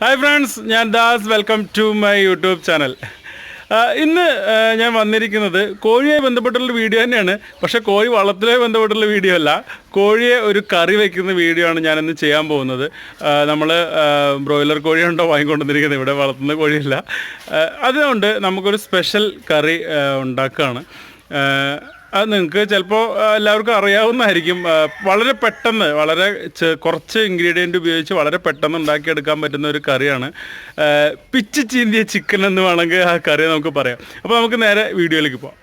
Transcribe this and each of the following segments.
Hi friends ഞാൻ Das. Welcome to my YouTube channel ഇന്ന് ഞാൻ വന്നിരിക്കുന്നത് കോഴിയെ ബന്ധപ്പെട്ടുള്ള വീഡിയോ തന്നെയാണ്. പക്ഷേ കോഴി വളത്തിലുമായി ബന്ധപ്പെട്ടുള്ള വീഡിയോ അല്ല. കോഴിയെ ഒരു കറി വയ്ക്കുന്ന വീഡിയോ ആണ് ഞാനിന്ന് ചെയ്യാൻ പോകുന്നത്. നമ്മൾ ബ്രോയിലർ കോഴിയുണ്ടോ വാങ്ങിക്കൊണ്ടിരിക്കുന്നത് ഇവിടെ വളർത്തുന്ന കോഴിയല്ല. അതുകൊണ്ട് നമുക്കൊരു സ്പെഷ്യൽ കറി ഉണ്ടാക്കുകയാണ്. അത് നിങ്ങൾക്ക് ചിലപ്പോൾ എല്ലാവർക്കും അറിയാവുന്നതായിരിക്കും. വളരെ പെട്ടെന്ന് വളരെ കുറച്ച് ഇൻഗ്രീഡിയന്റ് ഉപയോഗിച്ച് വളരെ പെട്ടെന്ന് ഉണ്ടാക്കിയെടുക്കാൻ പറ്റുന്ന ഒരു കറിയാണ്. പിച്ച് ചീന്തിയ ചിക്കൻ എന്ന് വേണമെങ്കിൽ ആ കറി നമുക്ക് പറയാം. അപ്പോൾ നമുക്ക് നേരെ വീഡിയോയിലേക്ക് പോകാം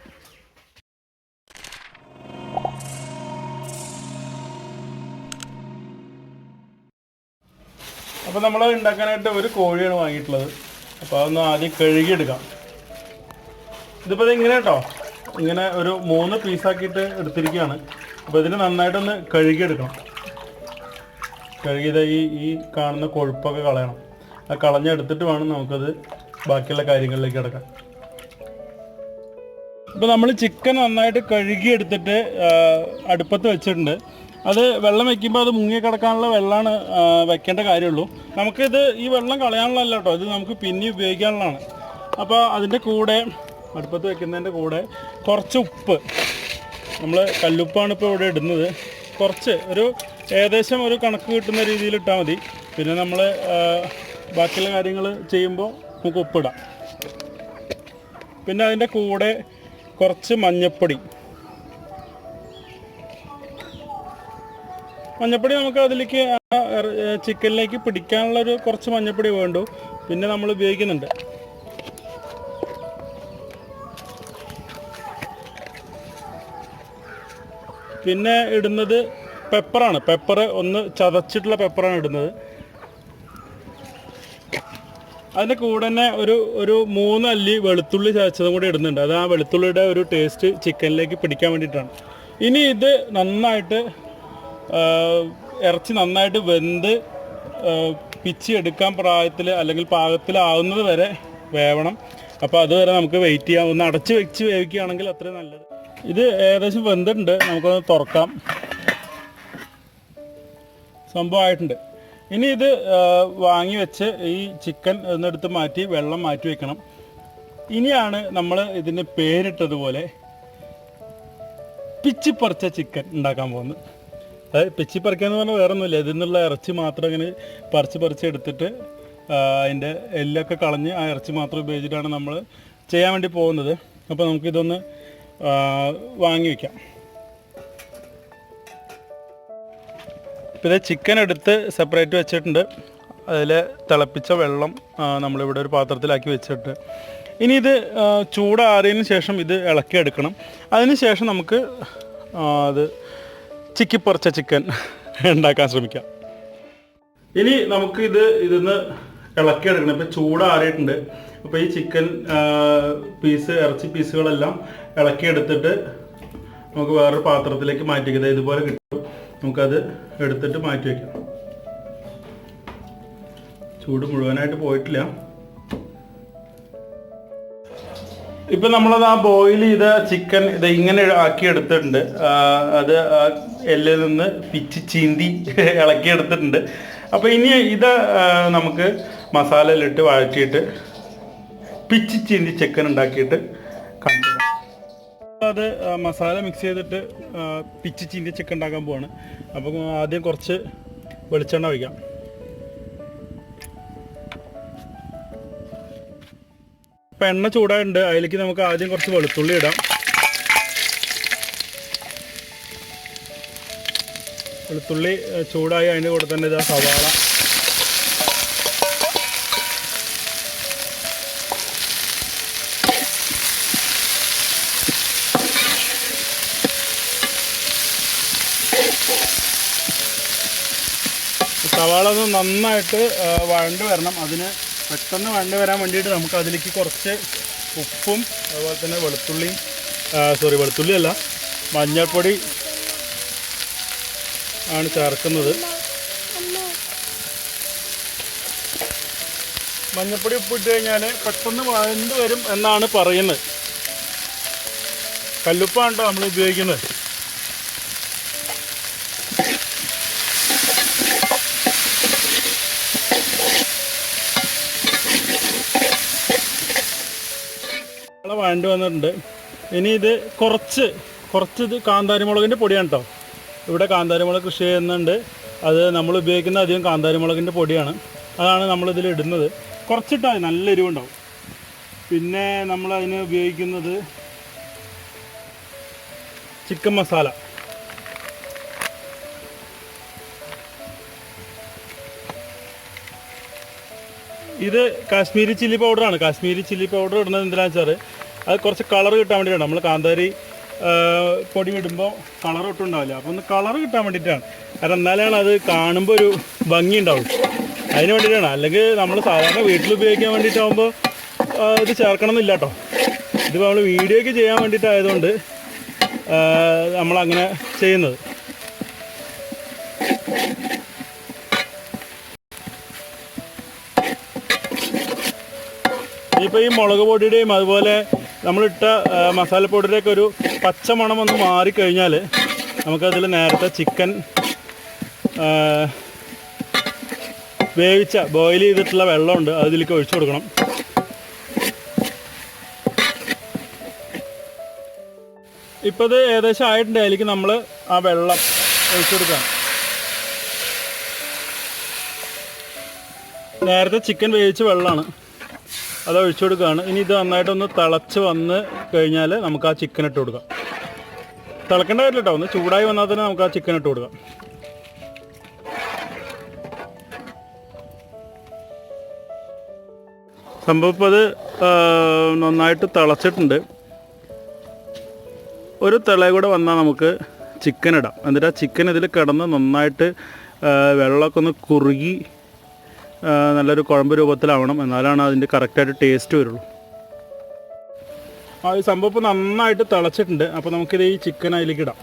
അപ്പോൾ നമ്മൾ ഉണ്ടാക്കാനായിട്ട് ഒരു കോഴിയാണ് വാങ്ങിയിട്ടുള്ളത്. അപ്പോൾ അതൊന്ന് ആദ്യം കഴുകിയെടുക്കാം. ഇതിപ്പോൾ ഇങ്ങനെ കേട്ടോ. ഇങ്ങനെ ഒരു മൂന്ന് പീസാക്കിയിട്ട് എടുത്തിരിക്കുകയാണ്. അപ്പോൾ ഇതിന് നന്നായിട്ടൊന്ന് കഴുകിയെടുക്കണം. കഴുകിയത് ഈ ഈ കാണുന്ന കൊഴുപ്പൊക്കെ കളയണം. അത് കളഞ്ഞെടുത്തിട്ട് വേണം നമുക്കത് ബാക്കിയുള്ള കാര്യങ്ങളിലേക്ക് കിടക്കാൻ. ഇപ്പോൾ നമ്മൾ ചിക്കൻ നന്നായിട്ട് കഴുകിയെടുത്തിട്ട് ആ, അടുപ്പത്ത് വെച്ചിട്ടുണ്ട്. അത് വെള്ളം വെക്കുമ്പോൾ അത് മുങ്ങി കിടക്കാനുള്ള വെള്ളമാണ് ആ, വെക്കേണ്ട കാര്യമുള്ളൂ. നമുക്കിത് ഈ വെള്ളം കളയാനുള്ളതല്ല കേട്ടോ. ഇത് നമുക്ക് പിന്നെ ഉപയോഗിക്കാനുള്ളതാണ്. അപ്പോൾ അതിന്റെ കൂടെ അടുപ്പത്ത് വെക്കുന്നതിന്റെ കൂടെ കുറച്ച് ഉപ്പ്. നമ്മൾ കല്ലുപ്പാണ് ഇപ്പോൾ ഇവിടെ ഇടുന്നത്. കുറച്ച് ഒരു ഏകദേശം ഒരു കണക്ക് കിട്ടുന്ന രീതിയിൽ ഇട്ടാൽ മതി. പിന്നെ നമ്മൾ ബാക്കിയുള്ള കാര്യങ്ങൾ ചെയ്യുമ്പോൾ നമുക്ക് ഉപ്പിടാം. പിന്നെ അതിന്റെ കൂടെ കുറച്ച് മഞ്ഞപ്പൊടി. മഞ്ഞപ്പൊടി നമുക്ക് അതിലേക്ക് ചിക്കനിലേക്ക് പിടിക്കാനുള്ള ഒരു കുറച്ച് മഞ്ഞപ്പൊടി വേണ്ടു. പിന്നെ നമ്മൾ ഉപയോഗിക്കുന്നുണ്ട്. പിന്നെ ഇടുന്നത് പെപ്പറാണ് പെപ്പർ ഒന്ന് ചതച്ചിട്ടുള്ള പെപ്പറാണ് ഇടുന്നത്. അതിന്റെ കൂടെ തന്നെ ഒരു ഒരു മൂന്ന് അല്ലി വെളുത്തുള്ളി ചതച്ചതും കൂടി ഇടുന്നുണ്ട്. അത് ആ വെളുത്തുള്ളിയുടെ ഒരു ടേസ്റ്റ് ചിക്കനിലേക്ക് പിടിക്കാൻ വേണ്ടിയിട്ടാണ്. ഇനി ഇത് നന്നായിട്ട് ഇറച്ചി നന്നായിട്ട് വെന്ത് പിച്ചി എടുക്കാൻ പ്രായത്തിൽ അല്ലെങ്കിൽ പാകത്തിലാവുന്നത് വരെ വേവണം. അപ്പോൾ അതുവരെ നമുക്ക് വെയിറ്റ് ചെയ്യാം. ഒന്ന് അടച്ച് വെച്ച് വേവിക്കുകയാണെങ്കിൽ അത്രയും നല്ലത്. ഇത് ഏകദേശം വെന്തിട്ടുണ്ട്. നമുക്കൊന്ന് തുറക്കാം. സംഭവമായിട്ടുണ്ട്. ഇനി ഇത് വാങ്ങി വെച്ച് ഈ ചിക്കൻ ഒന്നെടുത്ത് മാറ്റി വെള്ളം മാറ്റി വെക്കണം. ഇനിയാണ് നമ്മൾ ഇതിന് പേരിട്ടതുപോലെ പിച്ചി പറിച്ച ചിക്കൻ ഉണ്ടാക്കാൻ പോകുന്നത്. അതായത് പിച്ചി പറിക്കുക എന്ന് പറഞ്ഞാൽ വേറെ ഒന്നുമില്ല ഇതിൽ നിന്നുള്ള ഇറച്ചി മാത്രം ഇങ്ങനെ പറിച്ച് പറിച്ച് എടുത്തിട്ട് അതിന്റെ എല്ലൊക്കെ കളഞ്ഞ് ആ ഇറച്ചി മാത്രം ഉപയോഗിച്ചിട്ടാണ് നമ്മൾ ചെയ്യാൻ വേണ്ടി പോകുന്നത്. അപ്പോൾ നമുക്കിതൊന്ന് വാങ്ങി വയ്ക്കാം ഇപ്പോൾ ഇത് ചിക്കൻ എടുത്ത് സെപ്പറേറ്റ് വെച്ചിട്ടുണ്ട്. അതിൽ തിളപ്പിച്ച വെള്ളം നമ്മളിവിടെ ഒരു പാത്രത്തിലാക്കി വെച്ചിട്ട് ഇനി ഇത് ചൂടാറിയതിന് ശേഷം ഇത് ഇളക്കി എടുക്കണം. അതിന് ശേഷം നമുക്ക് അത് അത് ചിക്കിപ്പറിച്ച ചിക്കൻ ഉണ്ടാക്കാൻ ശ്രമിക്കാം. ഇനി നമുക്ക് ഇത് ഇതിന്ന് ഇളക്കിയെടുക്കണം ഇപ്പം ചൂടാറിയിട്ടുണ്ട്. അപ്പോൾ ഈ ചിക്കൻ പീസ് ഇറച്ചി പീസുകളെല്ലാം ഇളക്കിയെടുത്തിട്ട് നമുക്ക് വേറൊരു പാത്രത്തിലേക്ക് മാറ്റി വയ്ക്കാം. ദേ ഇതുപോലെ കിട്ടും. നമുക്കത് എടുത്തിട്ട് മാറ്റി വയ്ക്കാം ചൂട് മുഴുവനായിട്ട് പോയിട്ടില്ല. ഇപ്പം നമ്മളത് ആ ബോയിൽ ചെയ്ത ചിക്കൻ ഇത് ഇങ്ങനെ ആക്കി എടുത്തിട്ടുണ്ട് അത് എല്ലിൽ നിന്ന് പിച്ച് ചീന്തി ഇളക്കി എടുത്തിട്ടുണ്ട് അപ്പോൾ ഇനി ഇത് നമുക്ക് മസാലയിലിട്ട് വഴറ്റിയിട്ട് പിച്ച് ചീന്തി ചിക്കൻ ഉണ്ടാക്കിയിട്ട്. അത് മസാല മിക്സ് ചെയ്തിട്ട് പിച്ച് ചീന്തി ചിക്കൻ ഉണ്ടാക്കാൻ പോവാണ്. അപ്പം ആദ്യം കുറച്ച് വെളിച്ചെണ്ണ ഒഴിക്കാം. ഇപ്പം എണ്ണ ചൂടായിട്ടുണ്ട്. അതിലേക്ക് നമുക്ക് ആദ്യം കുറച്ച് വെളുത്തുള്ളി ഇടാം. വെളുത്തുള്ളി ചൂടായി അതിന്റെ കൂടെ തന്നെ ഇതാ സവാള. സവാള ഒന്ന് നന്നായിട്ട് വഴണ്ട് വരണം. അതിന് പെട്ടെന്ന് വഴണ്ട് വരാൻ വേണ്ടിയിട്ട് നമുക്ക് അതിലേക്ക് കുറച്ച് ഉപ്പും അതുപോലെ തന്നെ വെളുത്തുള്ളിയും സോറി വെളുത്തുള്ളി അല്ല മഞ്ഞൾപ്പൊടി ആണ് ചേർക്കുന്നത്. മഞ്ഞൾപ്പൊടി ഉപ്പിട്ട് കഴിഞ്ഞാൽ പെട്ടെന്ന് വഴണ്ട് വരും എന്നാണ് പറയുന്നത്. കല്ലുപ്പാണ് കേട്ടോ നമ്മൾ ഉപയോഗിക്കുന്നത്. വഴണ്ട് വന്നിട്ടുണ്ട്. ഇനി ഇത് കുറച്ച് കുറച്ച് ഇത് കാന്താരി മുളകിന്റെ പൊടിയാണ് കേട്ടോ ഇവിടെ കാന്താരിമുളക് കൃഷി ചെയ്യുന്നുണ്ട്. അത് നമ്മൾ ഉപയോഗിക്കുന്ന അധികം കാന്താരി മുളകിന്റെ പൊടിയാണ്. അതാണ് നമ്മളിതിൽ ഇടുന്നത്. കുറച്ചിട്ടാൽ നല്ല എരിവുണ്ടാവും. പിന്നെ നമ്മൾ അതിന് ഉപയോഗിക്കുന്നത് ചിക്കൻ മസാല. ഇത് കാശ്മീരി ചില്ലി പൗഡറാണ്. കാശ്മീരി ചില്ലി പൗഡർ ഇടുന്നത് എന്തിനാണെന്ന് വെച്ചാൽ അത് കുറച്ച് കളർ കിട്ടാൻ വേണ്ടിയിട്ടാണ്. നമ്മൾ കാന്താരി പൊടി ഇടുമ്പോൾ കളർ ഒട്ടും ഉണ്ടാവില്ല. അപ്പോൾ ഒന്ന് കളർ കിട്ടാൻ വേണ്ടിയിട്ടാണ്. കാരണം എന്നാലാണ് അത് കാണുമ്പോൾ ഒരു ഭംഗി ഉണ്ടാവും. അതിന് വേണ്ടിയിട്ടാണ്. അല്ലെങ്കിൽ നമ്മൾ സാധാരണ വീട്ടിൽ ഉപയോഗിക്കാൻ വേണ്ടിയിട്ടാകുമ്പോൾ ആ, ഇത് ചേർക്കണം എന്നില്ല കേട്ടോ ഇതിപ്പോൾ നമ്മൾ വീഡിയോയ്ക്ക് ചെയ്യാൻ വേണ്ടിയിട്ടായതുകൊണ്ട് നമ്മളങ്ങനെ ചെയ്യുന്നത്. ഇപ്പോൾ ഈ മുളക് പൊടിയുടെയും അതുപോലെ നമ്മളിട്ട മസാലപ്പൊടിയുടെയൊക്കെ ഒരു പച്ച മണം ഒന്ന് മാറിക്കഴിഞ്ഞാൽ നമുക്കതിൽ നേരത്തെ ചിക്കൻ വേവിച്ച ബോയിൽ ചെയ്തിട്ടുള്ള വെള്ളമുണ്ട് അതിലേക്ക് ഒഴിച്ചു കൊടുക്കണം. ഇപ്പോൾ ഇത് ഏകദേശം ആയിട്ടുണ്ട് അതിലേക്ക് നമ്മൾ ആ വെള്ളം ഒഴിച്ചു കൊടുക്കാം. നേരത്തെ ചിക്കൻ വേവിച്ച വെള്ളമാണ്. അത് ഒഴിച്ചു കൊടുക്കുകയാണ്. ഇനി ഇത് നന്നായിട്ടൊന്ന് തിളച്ച് വന്ന് കഴിഞ്ഞാൽ നമുക്ക് ആ ചിക്കൻ ഇട്ട് കൊടുക്കാം. തിളക്കേണ്ട കാര്യമില്ല കേട്ടോ ഒന്ന് ചൂടായി വന്നാൽ തന്നെ നമുക്ക് ആ ചിക്കൻ ഇട്ട് കൊടുക്കാം. സംഭവം ഇപ്പോൾ അത് നന്നായിട്ട് തിളച്ചിട്ടുണ്ട്. ഒരു തിള കൂടെ വന്നാൽ നമുക്ക് ചിക്കൻ ഇടാം. എന്നിട്ട് ആ ചിക്കൻ ഇതിൽ കിടന്ന് നന്നായിട്ട് വെള്ളമൊക്കെ ഒന്ന് കുറുകി നല്ലൊരു കുഴമ്പ് രൂപത്തിലാവണം. എന്നാലാണ് അതിന്റെ കറക്റ്റായിട്ട് ടേസ്റ്റ് വരുള്ളൂ. ആ ഈ സംഭവം ഇപ്പോൾ നന്നായിട്ട് തിളച്ചിട്ടുണ്ട്. അപ്പോൾ നമുക്കിത് ഈ ചിക്കൻ അതിലേക്ക് ഇടാം.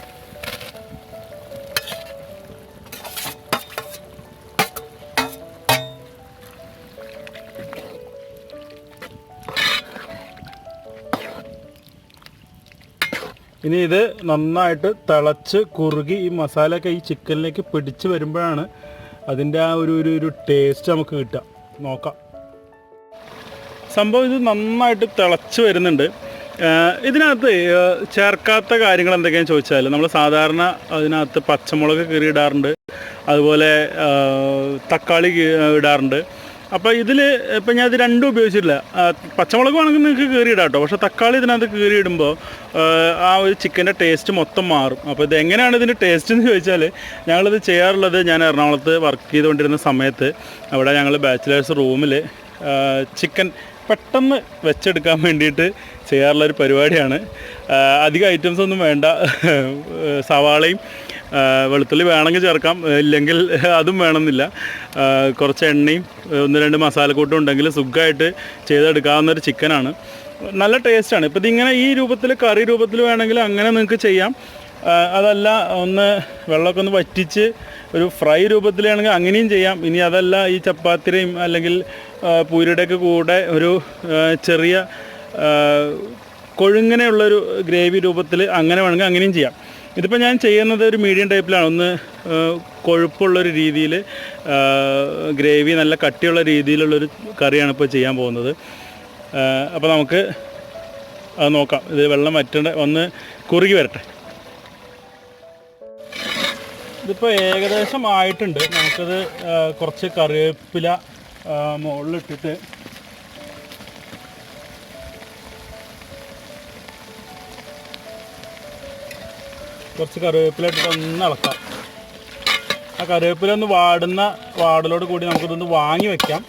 ഇനി ഇത് നന്നായിട്ട് തിളച്ച് കുറുകി ഈ മസാലയൊക്കെ ഈ ചിക്കനിലേക്ക് പിടിച്ച് വരുമ്പോഴാണ് അതിന്റെ ആ ഒരു ഒരു ഒരു ടേസ്റ്റ് നമുക്ക് കിട്ടുക. നോക്കാം. സംഭവം ഇത് നന്നായിട്ട് തിളച്ച് വരുന്നുണ്ട്. ഇതിനകത്ത് ചേർക്കാത്ത കാര്യങ്ങൾ എന്തൊക്കെയാണെന്ന് ചോദിച്ചാൽ നമ്മൾ സാധാരണ അതിനകത്ത് പച്ചമുളക് കീറി ഇടാറുണ്ട്. അതുപോലെ തക്കാളി ഇടാറുണ്ട്. അപ്പോൾ ഇതിൽ ഇപ്പം ഞാൻ ഇത് രണ്ടും ഉപയോഗിച്ചിട്ടില്ല. പച്ചമുളക് വേണമെങ്കിൽ നിങ്ങൾക്ക് കീറിയിടാം കേട്ടോ പക്ഷേ തക്കാളി ഇതിനകത്ത് കീറിയിടുമ്പോൾ ആ ഒരു ചിക്കന്റെ ടേസ്റ്റ് മൊത്തം മാറും. അപ്പോൾ ഇത് എങ്ങനെയാണ് ഇതിന്റെ ടേസ്റ്റ് എന്ന് ചോദിച്ചാൽ ഞങ്ങളിത് ചെയ്യാറുള്ളത് ഞാൻ എറണാകുളത്ത് വർക്ക് ചെയ്തുകൊണ്ടിരുന്ന സമയത്ത് അവിടെ ഞങ്ങൾ ബാച്ചിലേഴ്സ് റൂമിൽ ചിക്കൻ പെട്ടെന്ന് വെച്ചെടുക്കാൻ വേണ്ടിയിട്ട് ചെയ്യാറുള്ള ഒരു പരിപാടിയാണ്. അധികം ഐറ്റംസ് ഒന്നും വേണ്ട സവാളയും വെളുത്തുള്ളി വേണമെങ്കിൽ ചേർക്കാം. ഇല്ലെങ്കിൽ അതും വേണമെന്നില്ല. കുറച്ച് എണ്ണയും ഒന്ന് രണ്ട് മസാലക്കൂട്ടും ഉണ്ടെങ്കിൽ സുഖമായിട്ട് ചെയ്തെടുക്കാവുന്ന ഒരു ചിക്കനാണ്. നല്ല ടേസ്റ്റാണ് ഇപ്പം ഇതിങ്ങനെ ഈ രൂപത്തിൽ കറി രൂപത്തിൽ വേണമെങ്കിൽ അങ്ങനെ നിങ്ങൾക്ക് ചെയ്യാം. അതല്ല ഒന്ന് വെള്ളമൊക്കെ ഒന്ന് വറ്റിച്ച് ഒരു ഫ്രൈ രൂപത്തിലാണെങ്കിൽ അങ്ങനെയും ചെയ്യാം. ഇനി അതല്ല ഈ ചപ്പാത്തിയുടെയും അല്ലെങ്കിൽ പൂരിയുടെയൊക്കെ കൂടെ ഒരു ചെറിയ കൊഴുങ്ങനെയുള്ളൊരു ഗ്രേവി രൂപത്തിൽ അങ്ങനെ വേണമെങ്കിൽ അങ്ങനെയും ചെയ്യാം. ഇതിപ്പോൾ ഞാൻ ചെയ്യുന്നത് ഒരു മീഡിയം ടൈപ്പിലാണ് ഒന്ന് കൊഴുപ്പുള്ളൊരു രീതിയിൽ ഗ്രേവി നല്ല കട്ടിയുള്ള രീതിയിലുള്ളൊരു കറിയാണ് ഇപ്പോൾ ചെയ്യാൻ പോകുന്നത്. അപ്പോൾ നമുക്ക് അത് നോക്കാം. ഇത് വെള്ളം വറ്റേണ്ട ഒന്ന് കുറുകി വരട്ടെ. ഇതിപ്പോൾ ഏകദേശം ആയിട്ടുണ്ട്. നമുക്കത് കുറച്ച് കറിവേപ്പില മുകളിലിട്ടിട്ട് കുറച്ച് കറിവേപ്പില ഒന്ന് ഇളക്കാം. ആ കറിവേപ്പില ഒന്ന് വാടുന്ന വാടലോട് കൂടി നമുക്കിതൊന്ന് വാങ്ങി വെക്കാം.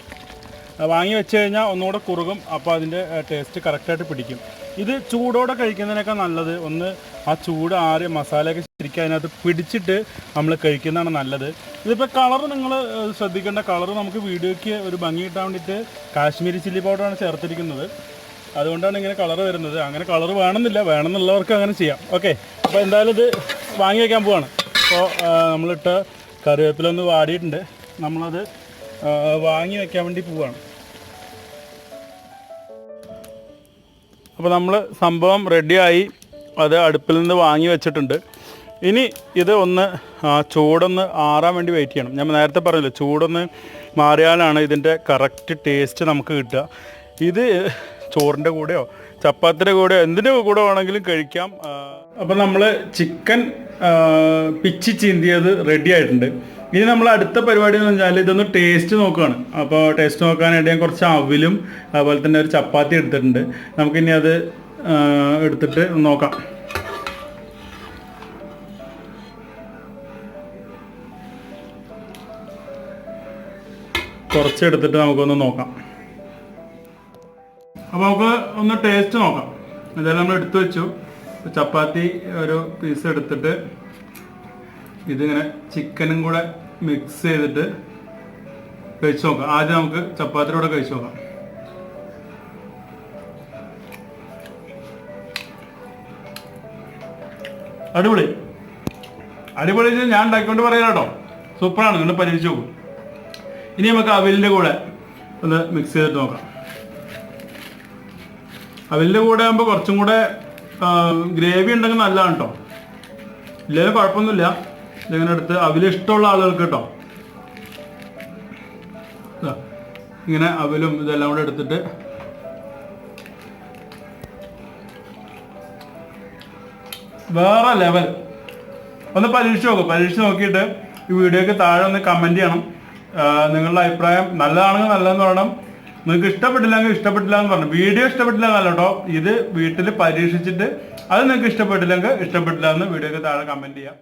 വാങ്ങി വെച്ച് കഴിഞ്ഞാൽ ഒന്നുകൂടെ കുറുകും അപ്പോൾ അതിന്റെ ടേസ്റ്റ് കറക്റ്റായിട്ട് പിടിക്കും. ഇത് ചൂടോടെ കഴിക്കുന്നതിനേക്കാൾ നല്ലത് ഒന്ന് ആ ചൂട് ആറി മസാലയൊക്കെ ശരിക്കും അതിനകത്ത് പിടിച്ചിട്ട് നമ്മൾ കഴിക്കുന്നതാണ് നല്ലത്. ഇതിപ്പോൾ കളർ നിങ്ങൾ ശ്രദ്ധിക്കേണ്ട കളർ നമുക്ക് വീഡിയോയ്ക്ക് ഒരു ഭംഗി കിട്ടാൻ വേണ്ടിയിട്ട് കാശ്മീരി ചില്ലി പൗഡറാണ് ചേർത്തിരിക്കുന്നത്. അതുകൊണ്ടാണ് ഇങ്ങനെ കളർ വരുന്നത്. അങ്ങനെ കളർ വേണമെന്നില്ല. വേണമെന്നുള്ളവർക്ക് അങ്ങനെ ചെയ്യാം. ഓക്കെ അപ്പോൾ എന്തായാലും ഇത് വാങ്ങി വയ്ക്കാൻ പോവാണ്. അപ്പോൾ നമ്മളിട്ട കറിവേപ്പില ഒന്ന് വാടിയിട്ടുണ്ട്. നമ്മളത് വാങ്ങി വയ്ക്കാൻ വേണ്ടി പോവാണ്. അപ്പോൾ നമ്മൾ സംഭവം റെഡിയായി. അത് അടുപ്പിൽ നിന്ന് വാങ്ങി വെച്ചിട്ടുണ്ട്. ഇനി ഇത് ഒന്ന് ചൂടൊന്ന് ആറാൻ വേണ്ടി വെയിറ്റ് ചെയ്യണം. ഞാൻ നേരത്തെ പറഞ്ഞല്ലോ ചൂടൊന്ന് മാറിയാലാണ് ഇതിന്റെ കറക്റ്റ് ടേസ്റ്റ് നമുക്ക് കിട്ടുക. ഇത് ചോറിന്റെ കൂടെയോ ചപ്പാത്തിന്റെ കൂടെയോ എന്തിന്റെ കൂടെ വേണമെങ്കിലും കഴിക്കാം. അപ്പം നമ്മൾ ചിക്കൻ പിച്ചി ചീന്തിയത് റെഡി ആയിട്ടുണ്ട്. ഇനി നമ്മൾ അടുത്ത പരിപാടി എന്ന് വെച്ചാൽ ഇതൊന്ന് ടേസ്റ്റ് നോക്കുകയാണ് അപ്പോൾ ടേസ്റ്റ് നോക്കാനായിട്ട് ഞാൻ കുറച്ച് അവിലും അതുപോലെ തന്നെ ഒരു ചപ്പാത്തി എടുത്തിട്ടുണ്ട്. നമുക്കിനി അത് എടുത്തിട്ട് നോക്കാം. കുറച്ച് എടുത്തിട്ട് നമുക്കൊന്ന് നോക്കാം. അപ്പോൾ നമുക്ക് ഒന്ന് ടേസ്റ്റ് നോക്കാം. എന്തായാലും നമ്മൾ എടുത്തു വെച്ചു. ചപ്പാത്തി ഒരു പീസ് എടുത്തിട്ട് ഇതിങ്ങനെ ചിക്കനും കൂടെ മിക്സ് ചെയ്തിട്ട് കഴിച്ചു നോക്കാം. ആദ്യം നമുക്ക് ചപ്പാത്തിയിലൂടെ കഴിച്ചു നോക്കാം. അടിപൊളി. അടിപൊളി ഞാൻ ഉണ്ടാക്കിക്കൊണ്ട് പറയാം കേട്ടോ. സൂപ്പറാണ്. നിങ്ങൾ പരീക്ഷിച്ച് നോക്കും. ഇനി നമുക്ക് അവിലിന്റെ കൂടെ ഒന്ന് മിക്സ് ചെയ്തിട്ട് നോക്കാം. അവിലിന്റെ കൂടെ ആകുമ്പോൾ കുറച്ചും കൂടെ ഗ്രേവി ഉണ്ടെങ്കിൽ നല്ലതാണ് കേട്ടോ ഇല്ലെങ്കിൽ കുഴപ്പമൊന്നുമില്ല. ഇതിങ്ങനെ എടുത്ത് അവലിഷ്ടമുള്ള ആളുകൾക്ക് കേട്ടോ ഇങ്ങനെ അവലും ഇതെല്ലാം കൂടെ എടുത്തിട്ട്. വേറെ ലെവൽ ഒന്ന് പരീക്ഷിച്ച് നോക്കും. പരീക്ഷിച്ച് നോക്കിയിട്ട് ഈ വീഡിയോക്ക് താഴെ ഒന്ന് കമന്റ് ചെയ്യണം. നിങ്ങളുടെ അഭിപ്രായം നല്ലതാണെങ്കിൽ നല്ലതെന്ന് പറയണം. നിങ്ങൾക്ക് ഇഷ്ടപ്പെട്ടില്ലെങ്കിൽ ഇഷ്ടപ്പെട്ടില്ല എന്ന് പറഞ്ഞു. വീഡിയോ ഇഷ്ടപ്പെട്ടില്ല എന്നല്ല ഇത് വീട്ടിൽ പരീക്ഷിച്ചിട്ട് അത് നിങ്ങൾക്ക് ഇഷ്ടപ്പെട്ടില്ലെങ്കിൽ ഇഷ്ടപ്പെട്ടില്ല എന്ന് വീഡിയോക്ക് താഴെ കമന്റ് ചെയ്യാം.